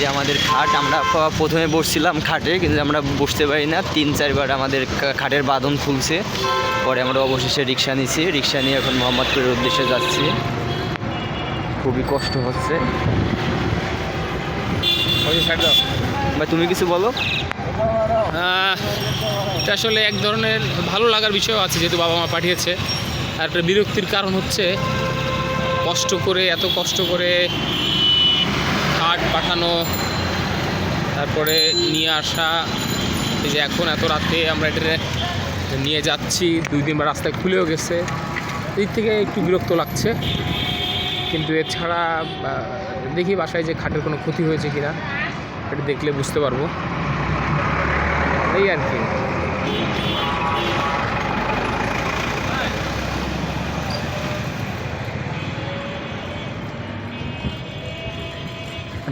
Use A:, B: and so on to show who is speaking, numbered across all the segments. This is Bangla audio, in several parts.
A: যে আমাদের খাট আমরা প্রথমে বসছিলাম খাটে কিন্তু আমরা বসতে পারি না। তিন চারবার আমাদের খাটের বাঁধন খুলছে। পরে আমরা অবশেষে রিক্সা নিয়েছি রিক্সা নিয়ে এখন মোহাম্মদপুরের উদ্দেশ্যে যাচ্ছি। খুবই কষ্ট হচ্ছে। ভাই তুমি কিছু বলো?
B: এটা আসলে এক ধরনের ভালো লাগার বিষয় আছে যেহেতু বাবা মা পাঠিয়েছে। আর একটা বিরক্তির কারণ হচ্ছে কষ্ট করে এত কষ্ট করে খাট পাঠানো তারপরে নিয়ে আসা। এই যে এখন এত রাতে আমরা এটা নিয়ে যাচ্ছি, দুই দিন রাস্তায় খুলেও গেছে। দিক থেকে একটু বিরক্ত লাগছে। কিন্তু এছাড়া দেখি বাসায় যে খাটের কোনো ক্ষতি হয়েছে কিনা, এটা দেখলে বুঝতে পারব। এই আর কি।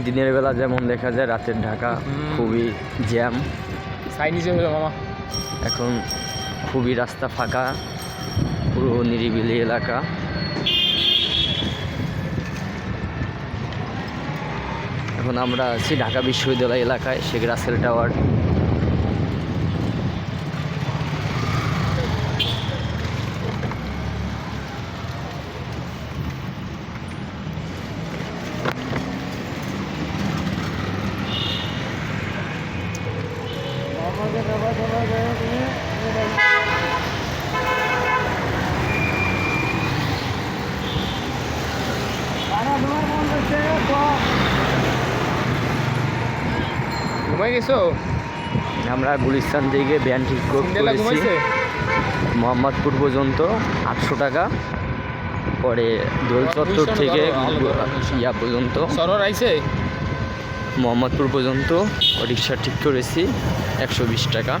A: দিনের বেলা যেমন দেখা যায় রাতের ঢাকা খুবই জ্যাম
B: হলো মামা।
A: এখন খুবই রাস্তা ফাঁকা পুরো নিরিবিলি এলাকা। এখন আমরা আছি ঢাকা বিশ্ববিদ্যালয় এলাকায় শেখ রাসেল টাওয়ার।
B: ঘুমাই গেছো?
A: আমরা গুলিস্তান থেকে ব্যান ঠিক কর-
B: সিন্ডেলা
A: করেছি। মোহাম্মদপুর পর্যন্ত আটশো টাকা। পরে দোল চত্বর থেকে। ইয়া পর্যন্ত।
B: সরোর আইছে?
A: মোহাম্মদপুর পর্যন্ত রিক্সা ঠিক করেছি একশো বিশ টাকা।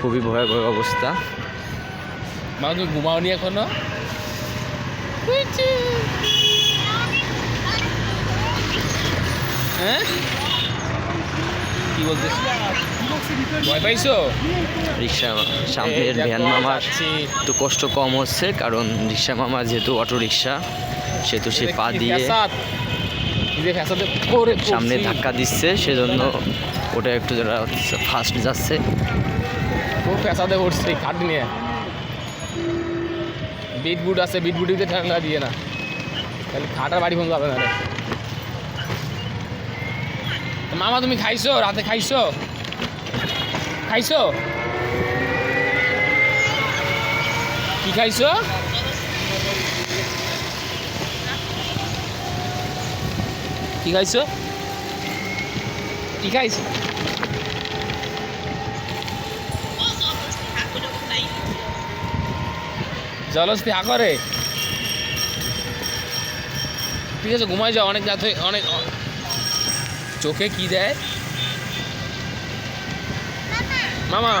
A: খুবই ভয়াবহ অবস্থা।
B: মা তুমি ঘুমাওনি এখনও? হ্যাঁ? কি বলতেছ? ভয় পাইছো?
A: রিক্সা সামনের ভ্যান মামার। একটু কষ্ট কম হচ্ছে কারণ রিক্সা মামা যেহেতু অটো রিক্সা সেহেতু সে পা দিয়ে সামনে ধাক্কা দিচ্ছে সেজন্য ওটা একটু ফাস্ট যাচ্ছে।
B: খুব ফ্যাসাদে পড়ছি কাঠ নিয়ে। বিট বুট আছে বিট বুটিতে ঠান্ডা দিয়ে না। খালি খাটার বাড়ি ফোন যাবে না মামা তুমি খাইছো? রাতে খাইছো? খাইছো? কি খাইছো? কি খাইছো? কি খাইছো? জলস্তি হা করে ঠিক আছে, ঘুমাই যাও, অনেক রাত অনেক চোখে কি দেয়? মামা।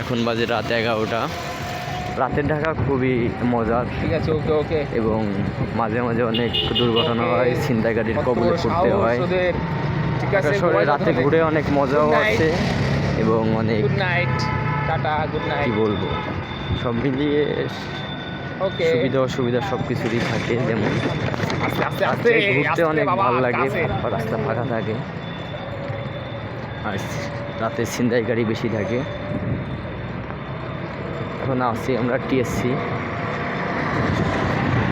A: এখন বাজে রাত এগারোটা। রাতের ঢাকা খুবই মজার
B: ঠিক আছে ওকে ওকে।
A: এবং মাঝে মাঝে অনেক দুর্ঘটনা হয় ছিনতাইকারীর কবলে পড়তে হয়।
B: ঠিক আছে
A: শহরে রাতে ঘুরে অনেক মজাও আছে এবং অনেক
B: good night tata good night কি
A: বলব? সব মিলিয়ে
B: ওকে।
A: সুবিধা অসুবিধা সব কিছুরই থাকে যেমন
B: আস্তে আস্তে আস্তে
A: ঘুরতে অনেক ভালো লাগে রাস্তা ফাঁকা থাকে। আর রাতে ছিনতাইকারী বেশি থাকে। এখন আসছি আমরা টিএসসি।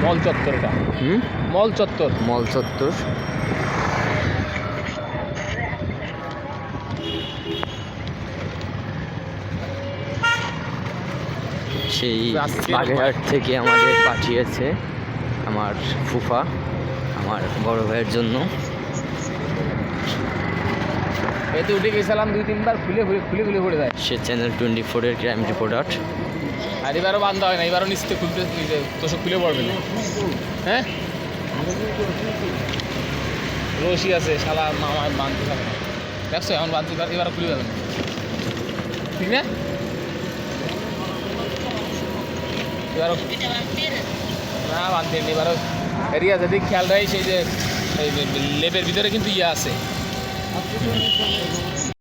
B: মল চত্বর এটা?
A: হুম?
B: মল চত্বর?
A: মল চত্বর। সেই বাগেরহাট থেকে আমাদের পাঠিয়েছে আমার ফুফা আমার বড় ভাইয়ের জন্য।
B: এতে উঠে গেছিলাম দুই তিনবার খুলে খুলে খুলে খুলে পড়ে যায়।
A: সে চ্যানেল টোয়েন্টি ফোরের ক্রাইম রিপোর্টার
B: আর এবারও বান্ধা হয় না, এবারও নিচতে খুলতে তোষক খুলে পড়বে না। হ্যাঁ? রশি আছে, শালা মামা বাঁধতে পারে না। দেখছ এমন বাঁধতে পারে, এবারও খুলে যাবে না। ঠিক না? এবারও না বাঁধতে এবারও এরিয়া যদি খেয়াল রাখি সেই যে লেপের ভিতরে কিন্তু ইয়ে আছে।